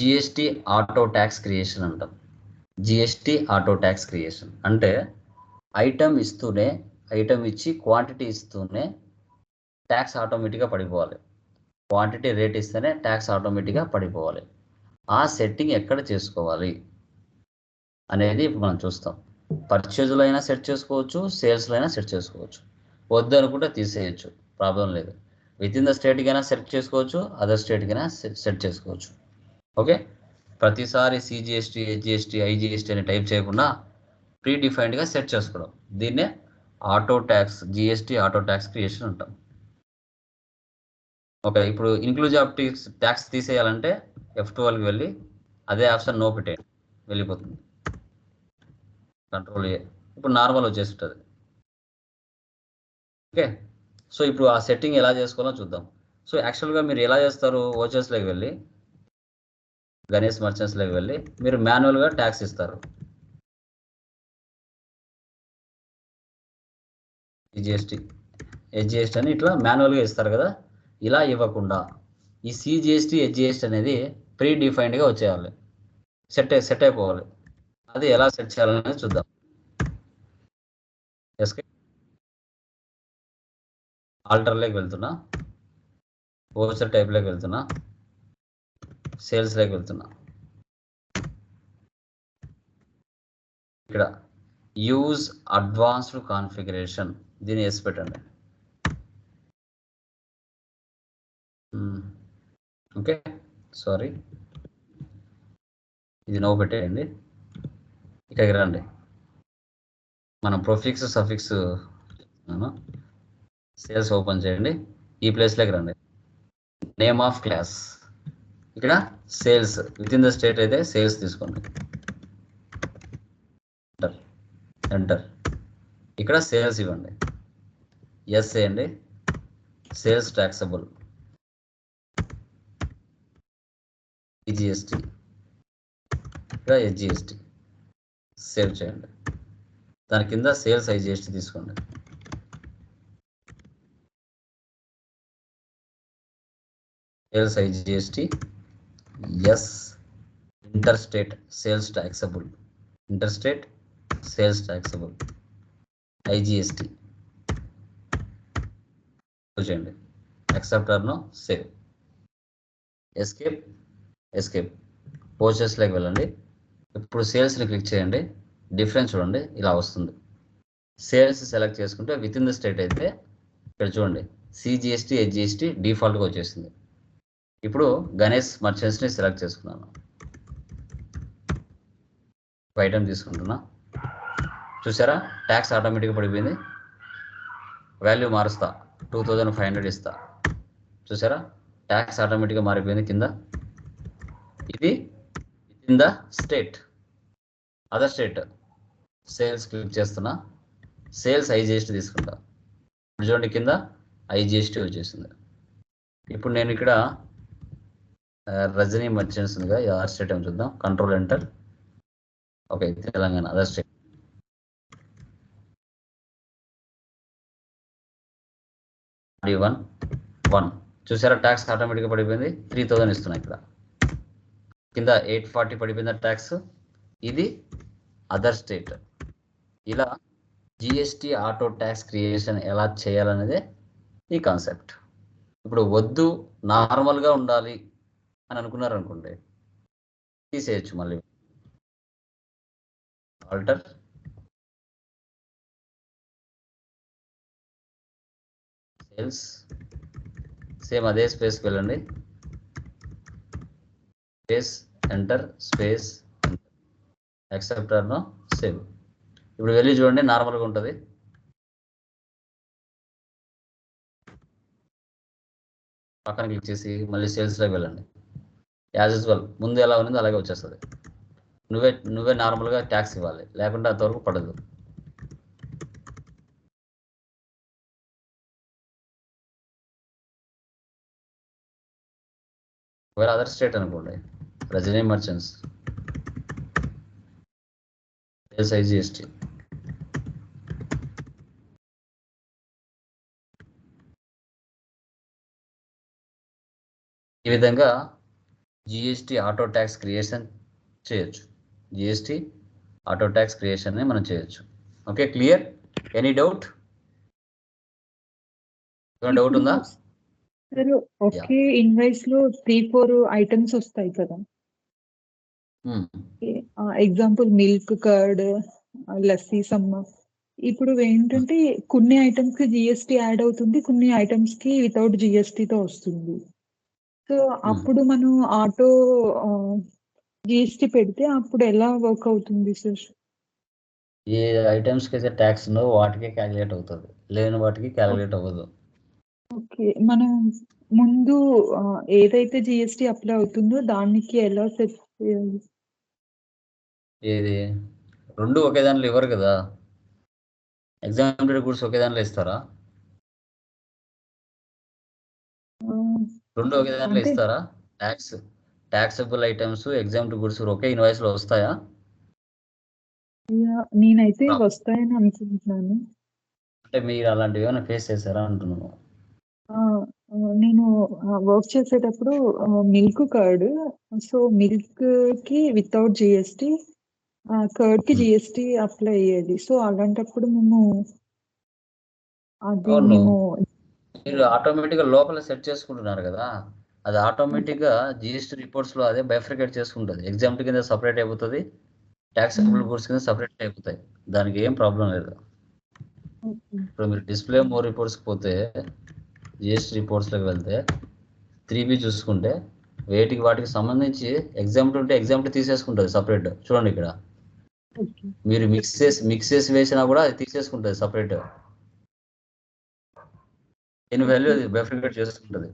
GST auto tax creation అంటాం. GST auto tax creation అంటే item ఇస్తూనే ఐటమ్ ఇచ్చి క్వాంటిటీ ఇస్తూనే ట్యాక్స్ ఆటోమేటిక్గా పడిపోవాలి. క్వాంటిటీ రేట్ ఇస్తేనే ట్యాక్స్ ఆటోమేటిక్గా పడిపోవాలి. ఆ సెట్టింగ్ ఎక్కడ చేసుకోవాలి అనేది ఇప్పుడు మనం చూస్తాం. పర్చేజ్లో అయినా సెట్ చేసుకోవచ్చు సేల్స్లో అయినా సెట్ చేసుకోవచ్చు. వద్దు అనుకుంటే తీసేయచ్చు. ప్రాబ్లం లేదు. విత్ ఇన్ ద స్టేట్కి అయినా సెట్ చేసుకోవచ్చు అదర్ స్టేట్కి అయినా సెట్ చేసుకోవచ్చు. ఓకే? ప్రతిసారి సిజిఎస్టీ హెచ్జిఎస్టీ ఐజిఎస్టీ అని టైప్ చేయకుండా ప్రీ డిఫైన్డ్గా సెట్ చేసుకోవడం. దీన్నే auto tax GST auto tax creation అంటాం. ఓకే ఇప్పుడు ఇన్క్లూజివ్ ఆఫ్ ట్యాక్స్ ట్యాక్స్ తీసేయాలంటే ఎఫ్ ట్వెల్వ్కి వెళ్ళి అదే ఆప్షన్ నో పెట్టేయండి. వెళ్ళిపోతుంది. Control A. ఇప్పుడు నార్మల్ వచ్చేస్తుంటుంది. ఓకే? సో ఇప్పుడు ఆ సెట్టింగ్ ఎలా చేసుకోవాలో చూద్దాం. సో యాక్చువల్గా మీరు ఎలా చేస్తారు ఓచర్స్లోకి వెళ్ళి గణేష్ మర్చెంట్స్లోకి వెళ్ళి మీరు మాన్యువల్గా ట్యాక్స్ ఇస్తారు. జిఎస్టీ హెచ్జిఎస్టీ అని ఇట్లా మాన్యువల్గా ఇస్తారు కదా. ఇలా ఇవ్వకుండా ఈ సిజిఎస్టీ హెచ్జిఎస్టీ అనేది ప్రీ డిఫైన్డ్గా వచ్చేయాలి. సెట్ సెట్ అయిపోవాలి. అది ఎలా సెట్ చేయాలనేది చూద్దాం. ఎస్కే ఆల్టర్లోకి వెళ్తున్నా. ఓచర్ టైప్లోకి వెళ్తున్నా. సేల్స్లోకి వెళ్తున్నా. ఇక్కడ యూజ్ అడ్వాన్స్డ్ కాన్ఫిగరేషన్ దీన్ని వేసి పెట్టండి. Hmm. ఓకే సారీ ఇది నో పెట్టేయండి. ఇక్కడికి రండి. మనం ప్రొఫిక్స్ సఫిక్స్ సేల్స్ ఓపెన్ చేయండి. ఈ ప్లేస్లోకి రండి. నేమ్ ఆఫ్ క్లాస్ ఇక్కడ sales within the state అయితే సేల్స్ తీసుకోండి. ఎంటర్ ఎంటర్ ఇక్కడ సేల్స్ ఇవ్వండి. ఎస్ చేయండి. సేల్స్ ట్యాక్సబుల్ జిఎస్టి ఇక్కడ హెచ్జిఎస్టీ సేవ్ చేయండి. దాని కింద సేల్స్ ఐజిఎస్టీ తీసుకోండి. Sales IGST yes inter state sales taxable inter state sales taxable IGST చేయండి. యాక్సెప్టర్ను సేవ్ ఎస్కేప్ ఎస్కేప్ పోర్చెస్లోకి వెళ్ళండి. ఇప్పుడు సేల్స్ని క్లిక్ చేయండి. డిఫరెన్స్ చూడండి. ఇలా వస్తుంది. సేల్స్ సెలెక్ట్ చేసుకుంటే విత్ ఇన్ ద స్టేట్ అయితే ఇక్కడ చూడండి. సిజిఎస్టీ హెచ్జిఎస్టీ డిఫాల్ట్గా వచ్చేసింది. ఇప్పుడు గణేష్ మర్చెంట్స్ని సెలెక్ట్ చేసుకున్నాను. ఐటమ్ తీసుకుంటున్నా. చూసారా? ట్యాక్స్ ఆటోమేటిక్గా పడిపోయింది. వాల్యూ మారుస్తా. టూ థౌజండ్ ఫైవ్ హండ్రెడ్ ఇస్తా. చూసారా? ట్యాక్స్ ఆటోమేటిక్గా మారిపోయింది కింద. ఇది in the state other state sales click చేస్తున్నా. సేల్స్ ఐజిఎస్టీ తీసుకుంటా. చూడండి కింద ఐజిఎస్టీ వచ్చేసింది. ఇప్పుడు నేను ఇక్కడ రజనీ మర్చెంట్స్ ఉందిగా ఆర్ స్టేట్ ఏమి చూద్దాం. Control enter okay Telangana other state one one చూసారా ట్యాక్స్ ఆటోమేటిక్గా పడిపోయింది. త్రీ థౌజండ్ ఇస్తున్నా ఇక్కడ. కింద ఎయిట్ ఫార్టీ పడిపోయిందా ట్యాక్స్ ఇది అదర్ స్టేట్ ఇలా జిఎస్టి ఆటో ట్యాక్స్ క్రియేషన్ ఎలా చేయాలనేదే ఈ కాన్సెప్ట్ ఇప్పుడు వద్దు నార్మల్గా ఉండాలి అని అనుకున్నారు అనుకోండి తీసేయచ్చు మళ్ళీ. ఆల్టర్. సేల్స్ సేమ్ అదే స్పేస్కి వెళ్ళండి. స్పేస్ ఎంటర్ స్పేస్ ఎక్సెప్టర్నో సేవ్ ఇప్పుడు వెళ్ళి చూడండి నార్మల్గా ఉంటుంది. పక్కన క్లిక్ చేసి మళ్ళీ సేల్స్లోకి వెళ్ళండి. As usual. ముందు ఎలా ఉన్నదో అలాగే వచ్చేస్తుంది. నువ్వే నువ్వే నార్మల్గా ట్యాక్స్ ఇవ్వాలి. లేకుంటే అంతవరకు పడదు. వేరే అదర్ స్టేట్ అనుకోండి. రజనీ మర్చెంట్స్. సేల్స్ ఐజిఎస్టీ ఈ విధంగా జిఎస్టీ ఆటో ట్యాక్స్ క్రియేషన్ చేయొచ్చు. జిఎస్టీ ఆటో ట్యాక్స్ క్రియేషన్ మనం చేయొచ్చు. Okay clear any doubt doubt ఉందా? ఒకే ఇన్వాయిస్లో త్రీ ఫోర్ ఐటమ్స్ వస్తాయి కదా. Hmm. Example milk curd lassi సమ్మ. ఇప్పుడు ఏంటంటే కొన్ని ఐటమ్స్కి జిఎస్టి యాడ్ అవుతుంది కొన్ని ఐటమ్స్కి వితౌట్తో వస్తుంది. సో అప్పుడు మనం ఆటో జిఎస్టి పెడితే అప్పుడు ఎలా వర్క్ అవుతుంది సార్? ఏ ఐటమ్స్కి అయితే ట్యాక్స్ ఉందో వాటికే క్యాలిక్యులేట్ అవుతుంది. లేని వాటికి క్యాలిక్యులేట్ అవ్వదు. ఓకే. మనం ముందు ఏదైతే జిఎస్టి అప్లై అవుతుందో దానికి ఎలా సెట్ చేయాలి? ఏది? రెండు ఒకే దాంట్లో ఇవ్వరు కదా? ఎగ్జామినెడ్ గుడ్స్ ఒకే దాంట్లో ఇస్తారా? రెండు ఒకే దాంట్లో ఇస్తారా tax taxable items exempt goods ఒకే ఇన్వాయిస్లో వస్తాయా నేనైతే. వస్తాయని అనుకుంటున్నాను అంటే మీరు అలాంటివి ఏమైనా ఫేస్ చేశారా అంటున్నాను నేను వర్క్ చేసేటప్పుడు మిల్క్ కర్డ్ సో మిల్క్కి వితౌట్ జిఎస్టి కర్డ్కి. జిఎస్టి అప్లై అయ్యేది సో అలాంటప్పుడు మేము అది. మేము మీరు ఆటోమేటిక్గా లోపల సెట్ చేసుకుంటున్నారు కదా అది ఆటోమేటిక్గా జిఎస్టీ రిపోర్ట్స్లో అదే బైఫ్రికేట్ చేసుకుంటుంది. ఎగ్జామ్ట్ కింద సపరేట్ అయిపోతుంది ట్యాక్సబుల్ Hmm. గుడ్స్ కింద సపరేట్ అయిపోతాయి. దానికి ఏం ప్రాబ్లం లేదు. ఇప్పుడు మీరు డిస్ప్లే మోర్ రిపోర్ట్స్కి పోతే జిఎస్టీ రిపోర్ట్స్లోకి వెళ్తే త్రీ బి చూసుకుంటే వేటికి వాటికి సంబంధించి ఎగ్జామ్ట్ ఉంటే ఎగ్జామ్ట్ తీసేసుకుంటుంది సపరేట్ చూడండి ఇక్కడ. మీరు మిక్స్ చేసి మిక్స్ చేసి వేసినా కూడా అది తీసేసుకుంటుంది సపరేట్ దీని వాల్యూ అది బెఫ్రికేట్ చేసుకుంటుంది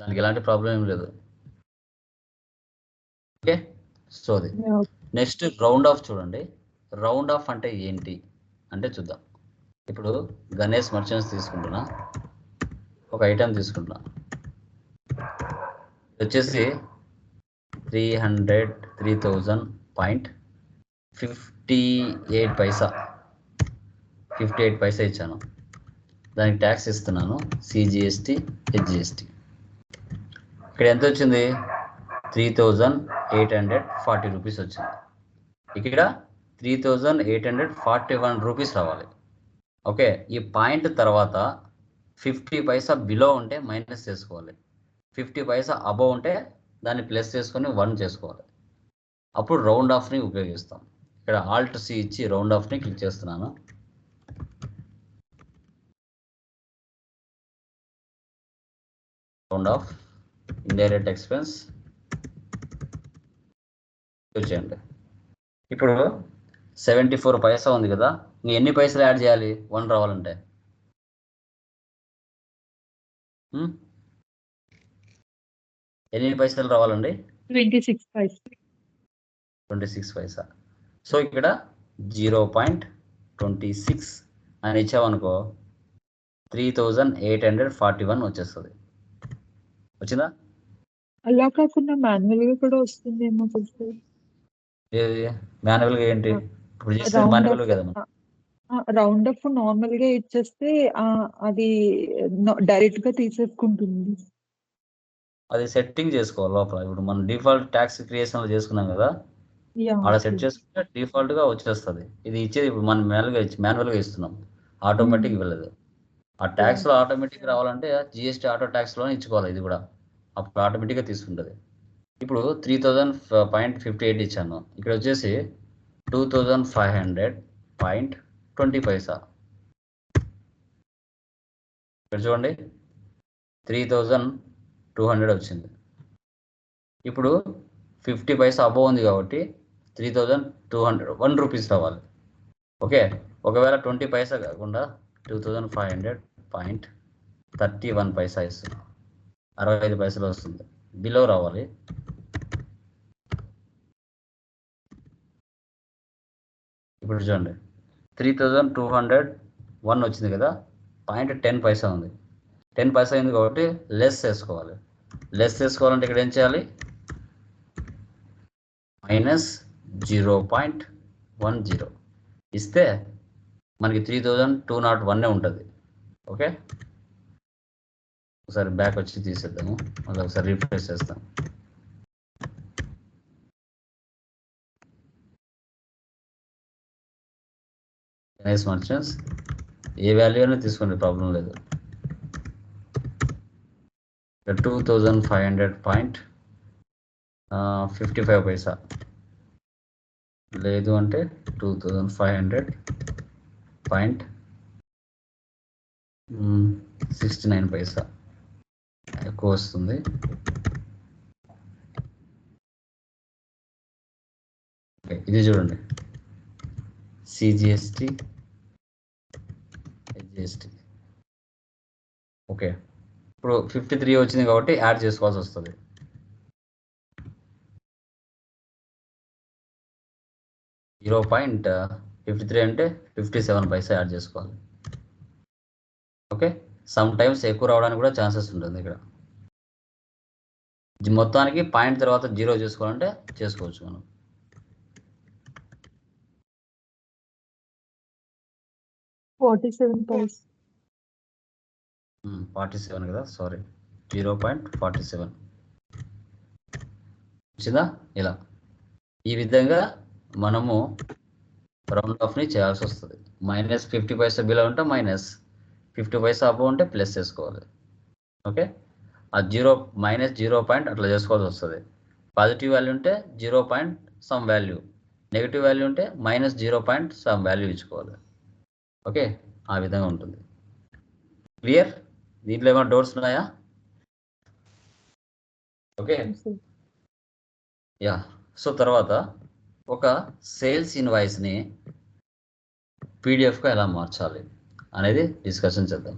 దానికి ఎలాంటి ప్రాబ్లం ఏం లేదు. ఓకే సో అది. నెక్స్ట్ రౌండ్ ఆఫ్ చూడండి. రౌండ్ ఆఫ్ అంటే ఏంటి? అంటే చూద్దాం. ఇప్పుడు గణేష్ మర్చెంట్స్ తీసుకుంటున్నా. ఒక ఐటెం తీసుకుంటున్నా. వచ్చేసి three hundred three thousand point fifty eight paisa fifty eight paisa ఇచ్చాను. దానికి ట్యాక్స్ ఇస్తున్నాను సిజిఎస్టీ హెచ్జిఎస్టీ ఇక్కడ ఎంత వచ్చింది? Three thousand eight hundred forty rupees వచ్చింది. ఇక్కడ three thousand eight hundred forty one rupees రావాలి. ఓకే ఈ పాయింట్ తర్వాత ఫిఫ్టీ పైసా బిలో ఉంటే మైనస్ చేసుకోవాలి. ఫిఫ్టీ పైసా అబవ్ ఉంటే దాన్ని ప్లస్ చేసుకొని వన్ చేసుకోవాలి. అప్పుడు రౌండ్ ఆఫ్ని ఉపయోగిస్తాం. ఇక్కడ ఆల్ట్ సి ఇచ్చి రౌండ్ ఆఫ్ని క్లిక్ చేస్తున్నాను. రౌండ్ ఆఫ్ ఇండైరెక్ట్ ఎక్స్పెన్స్ చేయండి ఇప్పుడు సెవెంటీ ఫోర్ పైసా ఉంది కదా ఇంక ఎన్ని పైసలు యాడ్ చేయాలి? వన్ రావాలంటే. హ్మ్? ఎన్ని పైసలు రావాలండి? Twenty six five twenty six paisa. So ఇక్కడ జీరో పాయింట్ ట్వంటీ సిక్స్ అని ఇచ్చామనుకో three thousand eight hundred forty one వచ్చేస్తుంది. వచ్చిందా? అలా కాకుండా మాన్యువల్గా కూడా వస్తుందేమో ఏది? మాన్యువల్గా ఏంటి? ఇప్పుడు మాన్యువల్ కదా రౌండ్ అప్ నార్మల్గా ఇచ్చేస్తే అది డైరెక్ట్గా తీసేసుకుంటుంది. అది సెట్టింగ్ చేసుకోవాలి లోపల. ఇప్పుడు మనం డిఫాల్ట్ ట్యాక్స్ క్రియేషన్లో చేసుకున్నాం కదా అలా సెట్ చేసుకుంటే డిఫాల్ట్గా వచ్చేస్తుంది. ఇది ఇచ్చేది ఇప్పుడు మనం మాన్యువల్గా ఇచ్చి మాన్యువల్గా ఇస్తున్నాం. ఆటోమేటిక్ ఇవ్వలేదు ఆ ట్యాక్స్లో ఆటోమేటిక్ రావాలంటే జిఎస్టీ ఆటో ట్యాక్స్లోనే ఇచ్చుకోవాలి ఇది కూడా. అప్పుడు ఆటోమేటిక్గా తీసుకుంటుంది. ఇప్పుడు three thousand point fifty eight ఇచ్చాను. ఇక్కడ వచ్చేసి two thousand five hundred point twenty paisa ఇక్కడ చూడండి. త్రీ థౌజండ్ టూ హండ్రెడ్ వచ్చింది. ఇప్పుడు ఫిఫ్టీ పైసా అబోవ్ ఉంది కాబట్టి three thousand two hundred one rupees రావాలి. ఓకే? ఒకవేళ ట్వంటీ పైసా కాకుండా two thousand five hundred point thirty one paisa ఇస్తుంది అరవై ఐదు పైసలు వస్తుంది. బిలో రావాలి. ఇప్పుడు చూడండి. Three thousand two hundred one వచ్చింది కదా. పాయింట్ టెన్ పైసా ఉంది. టెన్ పైసా అయింది కాబట్టి లెస్ వేసుకోవాలి లెస్ వేసుకోవాలంటే ఇక్కడ ఏం చేయాలి? Minus zero point one zero. ఇస్తే మనకి త్రీ థౌజండ్ టూ నాట్ వన్నే ఉంటుంది. ఓకే? ఒకసారి బ్యాక్ వచ్చి తీసేద్దాము. మళ్ళీ ఒకసారి రీఫ్రెష్ చేస్తాం. నైస్ మర్చెంట్స్ ఏ వాల్యూ అయినా తీసుకోండి ప్రాబ్లం లేదు. Two thousand five hundred point fifty five paisa లేదు అంటే two thousand five hundred point sixty nine paisa ఎక్కువ వస్తుంది. ఇది చూడండి. సిజిఎస్టి హెచ్జిఎస్టి ఓకే ఇప్పుడు ఫిఫ్టీ త్రీ వచ్చింది కాబట్టి యాడ్ చేసుకోవాల్సి వస్తుంది. జీరో పాయింట్ ఫిఫ్టీ త్రీ అంటే ఫిఫ్టీ సెవెన్ పైసా యాడ్ చేసుకోవాలి. ఓకే? సమ్ టైమ్స్ ఎక్కువ రావడానికి కూడా ఛాన్సెస్ ఉంటుంది ఇక్కడ. మొత్తానికి పాయింట్ తర్వాత జీరో చేసుకోవాలంటే చేసుకోవచ్చు మనం. ఫార్టీ సెవెన్ ఫార్టీ సెవెన్ కదా sorry zero point forty seven వచ్చిందా? ఇలా. ఈ విధంగా మనము రౌండ్ ఆఫ్ని చేయాల్సి వస్తుంది. మైనస్ ఫిఫ్టీ పైసా బిలో ఉంటే మైనస్ ఫిఫ్టీ పైసా అబో ఉంటే ప్లస్ చేసుకోవాలి. ఓకే? ఆ జీరో మైనస్ జీరో పాయింట్ అట్లా చేసుకోవాల్సి వస్తుంది. పాజిటివ్ వాల్యూ ఉంటే zero point some value. Negative value ఉంటే minus zero point some value ఇచ్చుకోవాలి. ఓకే? ఆ విధంగా ఉంటుంది. క్లియర్? దీంట్లో ఏమైనా డోర్స్ ఉన్నాయా? ఓకే? యా. సో తర్వాత ఒక సేల్స్ ఇన్వాయిస్ని పీడిఎఫ్గా ఎలా మార్చాలి? అనేది డిస్కషన్ చేద్దాం.